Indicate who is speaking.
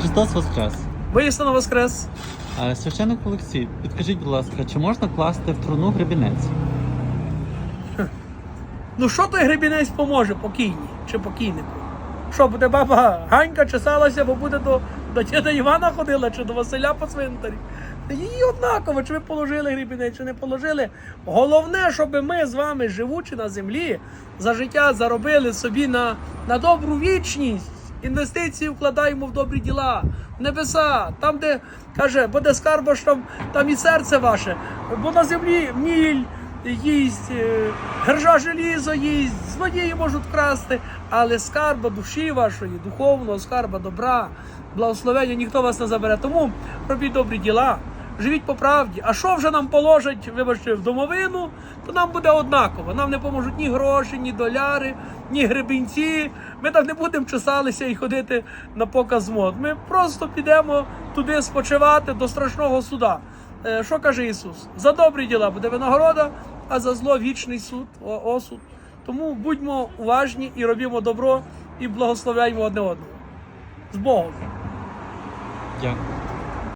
Speaker 1: Христос Воскрес!
Speaker 2: Вияснено воскрес.
Speaker 1: Священник Олексій, підкажіть, будь ласка, чи можна класти в труну гребінець?
Speaker 2: Ну що той гребінець поможе покійній чи покійнику? Що буде баба Ганька чесалася, бо буде до, до діда Івана ходила чи до Василя по цвинтарі? Їй однаково, чи ви положили гребінець, чи не положили. Головне, щоб ми з вами, живучи на землі, за життя заробили собі на, на добру вічність. Інвестиції вкладаємо в добрі діла, в небеса, там, де каже, буде скарба, ж там, там і серце ваше, бо на землі міль, їсть, е, гержа желізо їсть, злодії можуть вкрасти, але скарба душі вашої, духовного скарба добра, благословення ніхто вас не забере. Тому робіть добрі діла, живіть по правді. А що вже нам положать, вибачте, в домовину, то нам буде однаково. Нам не поможуть ні гроші, ні доляри, ні гребінці. Ми так не будемо чесалися і ходити на показ мод. Ми просто підемо туди спочивати до страшного суда. Е, Що каже Ісус? За добрі діла буде винагорода, а за зло вічний суд, осуд. Тому будьмо уважні і робімо добро, і благословляємо одне одного. З Богом!
Speaker 1: Дякую.